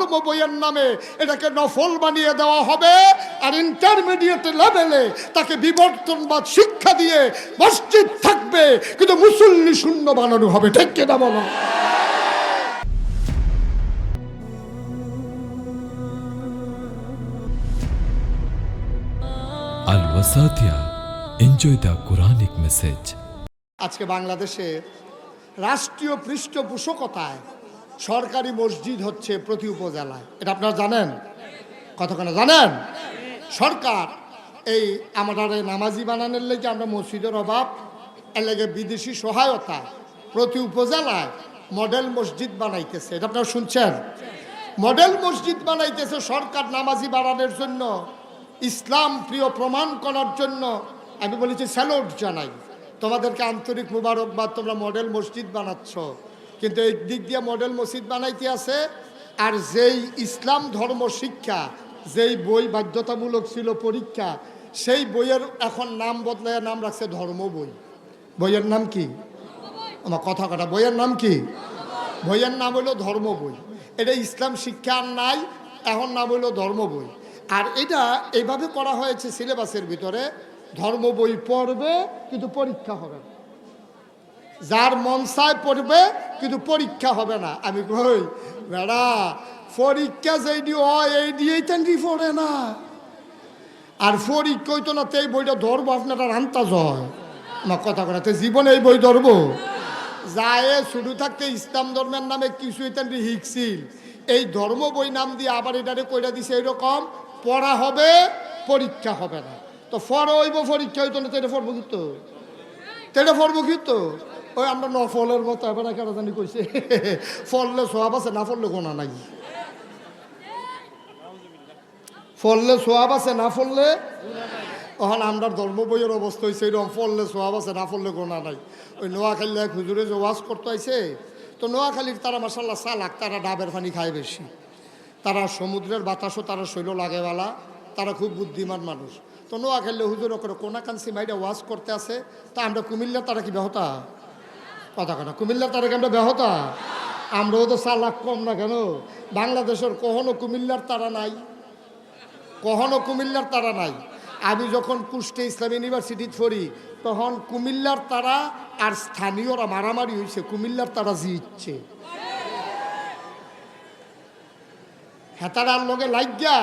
ধর্ম বইয়ের নামে এটাকে নফল বানিয়ে দেওয়া হবে আর ইন্টারমিডিয়েট লেভেলে তাকে বিবর্তনবাদ শিক্ষা দিয়ে মসজিদ থাকবে কিন্তু মুসল্লি শূন্য বানানো হবে ঠিক কিনা বলো. আজকে বাংলাদেশে রাষ্ট্রীয় পৃষ্ঠপোষকতায় সরকারি মসজিদ হচ্ছে প্রতি উপজেলায়। এটা আপনারা জানেন? কতক্ষণে জানেন? সরকার এই আমাদের নামাজি বানানোর লেগে আমরা মসজিদের অভাব, এর লেগে বিদেশি সহায়তা প্রতি উপজেলায় মডেল মসজিদ বানাইতেছে। এটা আপনারা শুনছেন? মডেল মসজিদ বানাইতেছে সরকার নামাজি বাড়ানোর জন্য, ইসলাম প্রিয় প্রমাণ করার জন্য। আমি বলেছি স্যালুট জানাই। তোমাদেরকে আন্তরিক মুবারকবাদ, তোমরা মডেল মসজিদ বানাচ্ছ। কিন্তু এই দিক দিয়ে মডেল মসজিদ বানাইতে আছে, আর যেই ইসলাম ধর্ম শিক্ষা, যেই বই বাধ্যতামূলক ছিল পরীক্ষা, সেই বইয়ের এখন নাম বদলায় নাম রাখছে ধর্ম বই। বইয়ের নাম কি? আমার কথা কথা বইয়ের নাম কি? বইয়ের নাম হলো ধর্ম বই। এটা ইসলাম শিক্ষা আর নাই, এখন নাম হলো ধর্ম বই। আর এটা এইভাবে করা হয়েছে সিলেবাসের ভিতরে, ধর্ম বই পড়বে, কিন্তু পরীক্ষা হবে না। যার মন চায় পড়বে, কিন্তু পরীক্ষা হবে না। আমি কই, বেড়া, পরীক্ষা যেই হয় এই দিয়েই তেনকি পড়ে না। আর পরীক্ষা হইতো না তো এই বইটা ধরবো, আপনারা আন্তাজ হয়। আমার কথা কথা তো জীবনে এই বই ধরবো? যায় শুরু থাকতে ইসলাম ধর্মের নামে কিছু তেনকি শিখছিল এই ধর্ম বই নাম দিয়ে আবার এটারে কইরা দিছে এরকম পড়া হবে, পরীক্ষা হবে না। তো ফর হইব, পরীক্ষা হইতো না, তো এটা পড়ব কিন্তু কিন্তু ওই আমরা নফলের মতো, এবার কেন জানি কইছে। ফললে সোয়াব আছে, না ফললে গোনা নাই। ফললে সোয়াব আছে, না ফললে ওখানে আমরা ধর্ম বইয়ের অবস্থা হয়েছে এরকম, ফললে সোয়াব আছে, না ফললে গোনা নাই। ওই নোয়াখালী এক হুজুরে যে ওয়াজ করতে আইছে, তো নোয়াখালীর তারা মাসাল্লাহ সালাক তারা ডাবের পানি খায় বেশি। তারা সমুদ্রের বাতাসও তারা শৈল লাগেওয়ালা, তারা খুব বুদ্ধিমান মানুষ। তো নোয়াখালী হুজুর করে কোনা কানসি মাইডা ওয়াজ করতে আছে, তা আমরা কুমিল্লার তারা কি বেহতা কথা কথা কুমিল্লার তারা আমরা বেহতা আমরাও তো চালাক কম না কেন? বাংলাদেশের কখনো কুমিল্লার তারা নাই। কখনো কুমিল্লার তারা নাই। আমি যখন কুষ্টে ইসলাম ইউনিভার্সিটিতে পড়ি, তখন কুমিল্লার তারা আর স্থানীয়রা মারামারি হয়েছে কুমিল্লার তারা জিতছে। হেতারার লগে লাগিয়া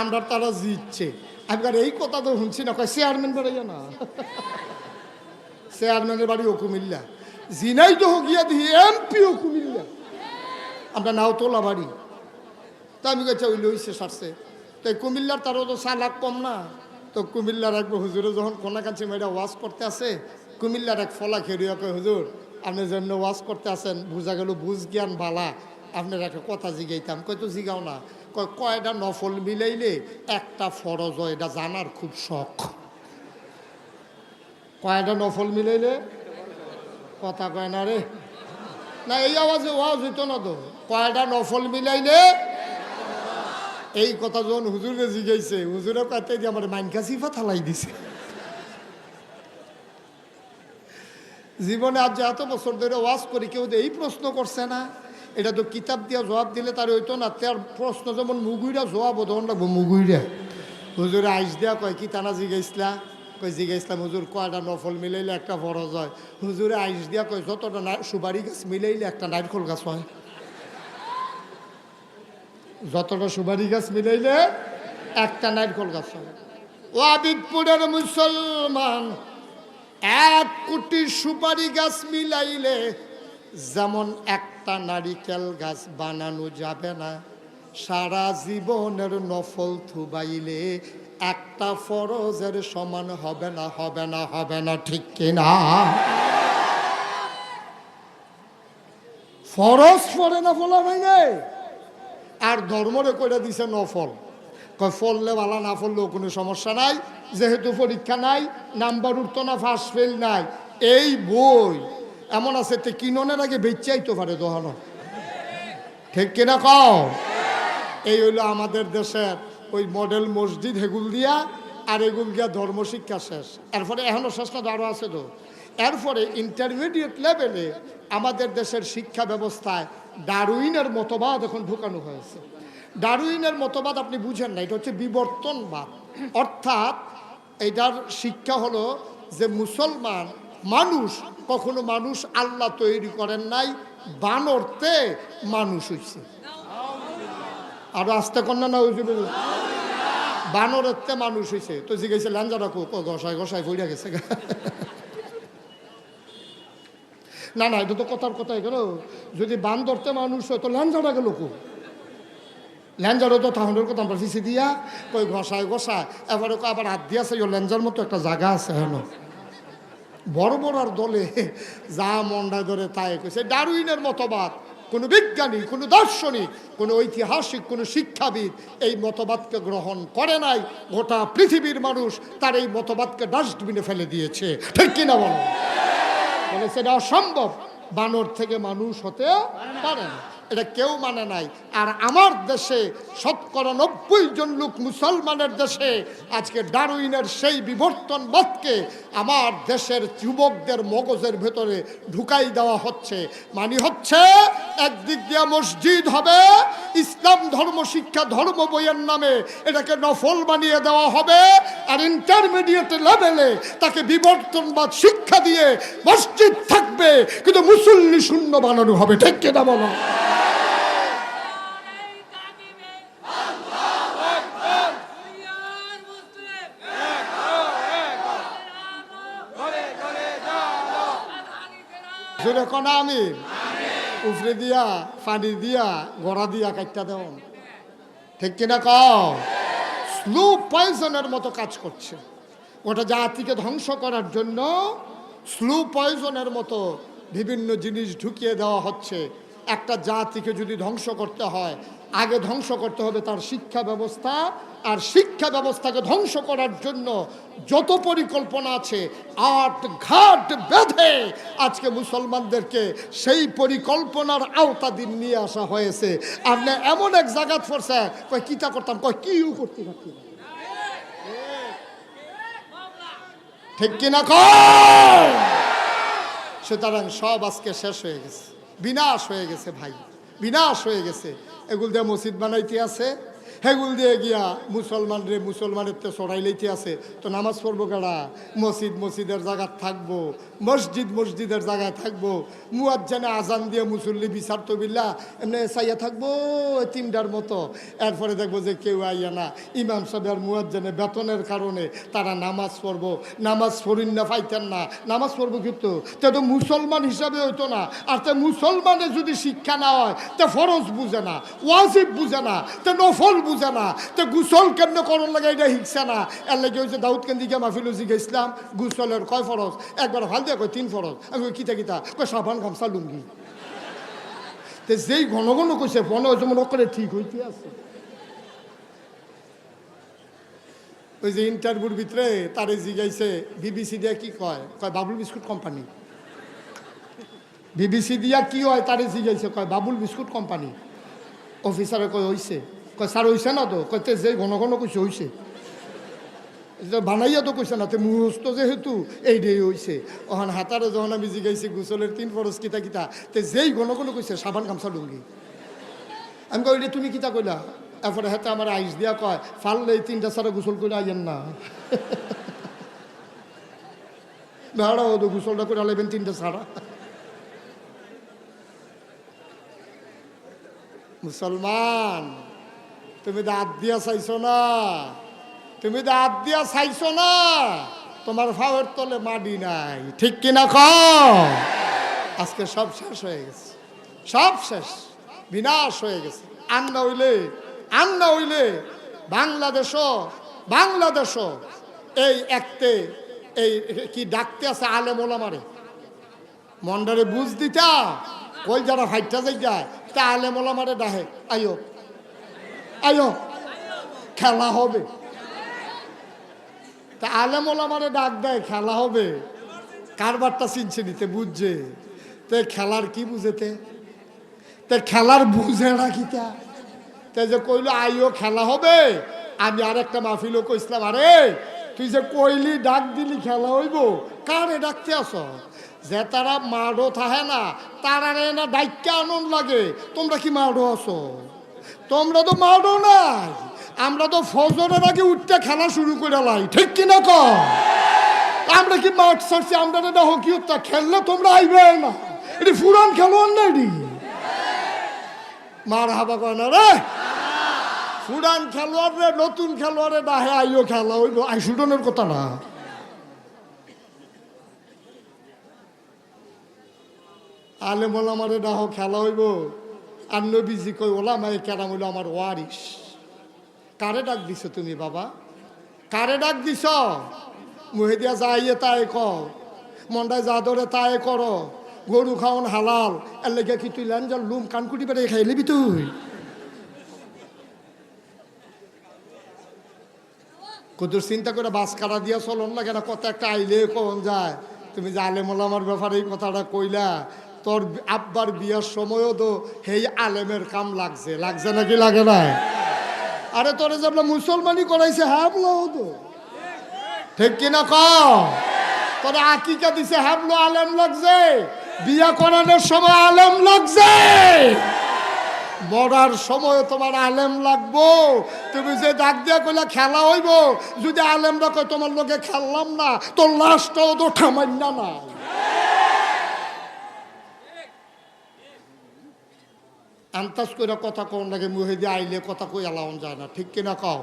আমরা তারা জিতছে। আমি কার এই কথা তো শুনছি না, কয় চেয়ারম্যান বেড়াইয়া না। চেয়ারম্যানের বাড়ি ও কুমিল্লা। জিনাই তো গিয়া দিহি, এমপি ও কুমিল্লা। আমরা নাও তোলা বাড়ি। তা আমি কাছে ওই লইছে সারছে। তো এই কুমিল্লার তারও তো সালাক কম না। তো কুমিল্লার এক হুজুরে যখন কোনা কাছে মেয়েরা ওয়াজ করতে আছে কুমিল্লার এক ফলা খেরিয়া হুজুর, আপনি যেমন ওয়াজ করতে আছেন বুঝা গেল বুঝ জ্ঞান বালা। আপনার একটা কথা জিগাইতাম। কয়, তো জিগাও না। কয় কয়টা নফল মিলাইলে একটা ফরজ হয়, এটা জানার খুব শখ। কয়টা নফল মিলাইলে? কথা কয় না রে? না, এই আওয়াজে ওয়াজ হইতো না তো। কয়টা নফল মিলাইলে এই কথা যখন হুজুরে জিগাইছে হুজুরে কাতে দিয়ে আমার মাইনকা সিফা থালাই দিছে। জীবনে আজ যে এত বছর ধরে ওয়াজ করি, কেউ এই প্রশ্ন করছে না। এটা তো কিতাব দিয়ে জবাব দিলে তার হইতো না। তার প্রশ্ন যেমন মুগুইরা জবাব তখন লাগবো মুগুইরা। হুজুরে আইস দিয়া কয়, কি টানা জিগাইছিলা কই জিগাইছিলাম হুজুর, কয়টা নফল মিলাইলে একটা ফরজ হয়? হুজুরে আইস দিয়া কয়, যতটা না, সুপারি গাছ মিলাইলে একটা নারকল গাছ হয়। যতটা সুপারি গাছ মিলাইলে একটা নারকল গাছ হয়। ও আবিদপুরের মুসলমান, এক কোটি সুপারি গাছ মিলাইলে যেমন একটা নারিকেল গাছ বানানো যাবে না, সারা জীবনের নফল থুবাইলে একটা ফরজের সমান হবে না হবে না হবে না, ঠিক কিনা ফরজ পড়ে না ফলা ভাই আর ধর্মরে করে দিছে নফল কয়, ফললে বালা না ফললেও কোনো সমস্যা নাই, যেহেতু পরীক্ষা নাই, নাম্বার উঠতো না, ফার্স্ট ফেল নাই। এই বই এমন আছে, তে কিননের আগে বেচাই তো পারে দোহানো। ঠিক কিনা কও? এই হইল আমাদের দেশের ওই মডেল মসজিদ হেগুল দিয়া আর এগুল দিয়া ধর্মশিক্ষা শেষ। এরপরে এখনও শেষ না আরও আছে তো। এরপরে ইন্টারমিডিয়েট লেভেলে আমাদের দেশের শিক্ষা ব্যবস্থায় ডারুইনের মতবাদ এখন ঢুকানো হয়েছে। ডারউইনের মতবাদ আপনি বুঝেন না, এটা হচ্ছে বিবর্তনবাদ। অর্থাৎ এটার শিক্ষা হলো যে মুসলমান মানুষ কখনো মানুষ আল্লাহ তৈরি করেন নাই বানরতে মানুষ হইছে। আরও আস্তে কন্যা না হয়েছে বানরেরতে মানুষ হয়েছে তো জিজ্ঞেসে ল্যাঞ্জা রাখো। গসায় গসায় পড়িয়া গেছে। না না, এটা তো কথার কথাই গেল যদি বান ধরতে মানুষ হয়, তো ল্যাঞ্জাটা গেল কো ল্যাঞ্জারও তো তাহলে কথা, আমরা ফিসি দিয়া কই ঘষায় ঘষায়। এবারে আবার হাত দিয়া ওই ল্যাঞ্জার মতো একটা জায়গা আছে হেন। বড় বড় আর দলে যা মন্ডা ধরে তাই কইছে, ডারউইনের মতবাদ। কোনো বিজ্ঞানী, কোনো দার্শনিক, কোনো ঐতিহাসিক, কোনো শিক্ষাবিদ এই মতবাদকে গ্রহণ করে নাই। গোটা পৃথিবীর মানুষ তার এই মতবাদকে ডাস্টবিনে ফেলে দিয়েছে। ঠিক কিনা বলো? বলে সেটা অসম্ভব। বানর থেকে মানুষ হতে পারে না। এটা কেউ মানে নাই। আর আমার দেশে শতকরা নব্বই জন লোক মুসলমানের দেশে, আজকে ডারউইনের সেই বিবর্তনবাদকে আমার দেশের যুবকদের মগজের ভেতরে ঢুকাই দেওয়া হচ্ছে। মানে হচ্ছে, একদিক দিয়ে মসজিদ হবে, ইসলাম ধর্ম, শিক্ষা ধর্ম বইয়ের নামে এটাকে নফল বানিয়ে দেওয়া হবে, আর ইন্টারমিডিয়েট লেভেলে তাকে বিবর্তনবাদ শিক্ষা দিয়ে মসজিদ থাকবে, কিন্তু মুসল্লি শূন্য বানানো হবে। ঠিক কিনা বলো? জোরে কনা আমি উফরে দিয়া পানি দিয়া, গড়া দিয়া কাটটা দেও। ঠিক কিনা কও? স্লো পয়জনের মতো কাজ করছে। ওটা জাতিকে ধ্বংস করার জন্য স্লো পয়জনের মতো বিভিন্ন জিনিস ঢুকিয়ে দেওয়া হচ্ছে। একটা জাতিকে যদি ধ্বংস করতে হয় আগে ধ্বংস করতে হবে তার শিক্ষা ব্যবস্থা, আর শিক্ষা ব্যবস্থাকে ধ্বংস করার জন্য যত পরিকল্পনা আছে, আট ঘাট বেঁধে আজকে মুসলমানদেরকে সেই পরিকল্পনার আওতাধীন নিয়ে আসা হয়েছে। আর না, এমন এক জায়গা পড়ছে কয় কিতা করতাম? কয় কিউ করতে পারতি না। ঠিক কিনা কয়? সুতরাং সব আজকে শেষ হয়ে গেছে। বিনাশ হয়ে গেছে ভাই, বিনাশ হয়ে গেছে। এগুল দিয়ে মসজিদ বানাইতে আছে। হেগুল দিয়ে গিয়া মুসলমান রে মুসলমানের তো সরাই লইতে আছে। তো নামাজ পড়ব কেডা? মসজিদ মসজিদের জায়গায় থাকব, মসজিদ মসজিদের জায়গায় থাকব, মুয়াজ্জানে আজান দিয়ে মুসল্লি বিচার তো বিল্লা, এমনি চাইয়া থাকব তিনটার মতো। এরপরে দেখব যে কেউ আইয়া না। ইমাম সাহেবের মুয়াজ্জানে বেতনের কারণে তারা নামাজ পড়ব। নামাজ পড়িন না, পাইতেন না। নামাজ পড়ব কিন্তু তে তো মুসলমান হিসাবে হইতো না। আর তে মুসলমানে যদি শিক্ষা না হয়, তে ফরজ বুঝে না, ওয়াজিব বুঝে না, তে নফল বুঝে না। তে গুসল কেন করণ লাগে এটা শিখছে না। এর লাগে হচ্ছে দাউদ কেন্দিকে মাহফিল শিখাইছিলাম গুসলের কয় ফরজ? একবার ভালো দিয়ে কয় তিন ফরজ। আমি কিতা কিতা? কয়, সাবান, গামছা, লুঙ্গি। তে যেই ঘন ঘন কইছে মনে হয়েছে মনে করে ঠিক হইতে আছে। ওই যে ইন্টারভিউর ভিতরে তারে জিগাইছে, বিবিসি দিয়া কি কয়? কয়, বাবুল বিস্কুট কোম্পানি। বিবিসি দিয়া কি হয় তারে জিগাইছে, কয়, বাবুল বিস্কুট কোম্পানি। অফিসারে কয়, হইছে। কয় স্যার হইছে না তো কয়, তে যে ঘন ঘন কইছে হইছে বানাইয়া তো কইছে না, তে মুহস্ত যেহেতু এই দিয়ে হইছে ওখান হাতারে যখন আমি জিগাইছি গুসলের তিন ফরজ কিতা কিতা, তে যেই ঘন ঘন কইছে সাবান গামছা লুঙ্গি। আমি কই "এটা তুমি কিতা কইলা? এরপরে হাতে আমার আইস দিয়া কয় ফাললে এই তিনটা সারা গোসল করে আইয়েন না। বেড়া হতো গোসলটা করে আলাইবেন তিনটা সারা মুসলমান তুমি দাঁত দিয়া চাইছো না। তুমি দাঁত দিয়া চাইছো না। তোমার ফাওয়ের তলে মাডি নাই। ঠিক কিনা আজকে সব শেষ হয়ে গেছে। সব শেষ। বিনাশ হয়ে গেছে। আন্না হইলে আন্না হইলে বাংলাদেশও বাংলাদেশও এই একতে এই কি ডাকতে আছে আলেম ওলামারে? মন্ডারে বুঝ দিতা, কই যারা ফাইটটা যাই যায় তা আলেম ওলামারে ডাহে। আইও আইও খেলা হবে। তা আলেম ওলামারে ডাক দেয়, খেলা হবে। কারবারটা চিনছে নিতে বুঝছে। তে খেলার কি বুঝেতে? তে খেলার বুঝে না কিতা তে? যে কইলো আইও খেলা হবে। আমি আর একটা মাহফিলও কইছিলাম, আরে, তুই যে কইলি, ডাক দিলি, খেলা হইব। কারে ডাকতে আস? যে তারা মাডো থাহে না তারা না ডাইকা আনন্দ লাগে। তোমরা কি মাডো আছো? তোমরা তো মারো নাই। আমরা তো ফজরের আগে উঠতে খেলা শুরু করে লাই। ঠিক কিনা ক আমরা কি মাঠ ছাড়ছি? আমরা না হকি উত্তা খেললে তোমরা আইবে না। এটি ফুরান খেলোয়াড় না এটি মার হাবা কয় না রে? ফুরান খেলোয়াড় রে নতুন খেলোয়াড়ে না হে আইও খেলা হইব। আই সুডনের কথা না আলেম ওলামারে না হোক খেলা হইব। আর নবীজি কই ওলামাই কেরাম হইল আমার ওয়ারিস কারে ডাক দিছ তুমি, বাবা? কারে ডাক দিছ? মুহেদিয়া যাইয়ে তাই ক মন্ডায় যা ধরে তাই কর, গরু খাওন হালাল, এর লেগে কি তুই লেন লুম কানকুটি বেড়ে খাই লিবি তুই? কদুর চিন্তা করে বাস কাটা দিয়া চলন না কেন, কত একটা আইলে কন যায়। তুমি যে আলেম আমার ব্যাপারে এই কথাটা কইলা তোর আব্বার বিয়ার সময়ও তো সেই আলেমের কাম লাগছে। লাগছে নাকি লাগে না আরে তোরে যে আপনার মুসলমানি করাইছে হ্যাঁ তো। ঠিক কিনা ক তোরে আকিকা দিছে হ্যাঁ আলেম লাগছে। বিয়া করানোর সময় আলেম লাগছে। মরার সময় তোমার আলেম লাগবো। তুমি যে ডাক দিয়া কইলা খেলা হইব, যদি আলেমরা কয়, তোমার লোকে খেললাম না, তোর লাশটাও তো ঠামান্য না আন্তাজ করে কথা কোন লাগে মুহে দিয়ে আইলে কথা কই এলাম যায় না, ঠিক কিনা কও?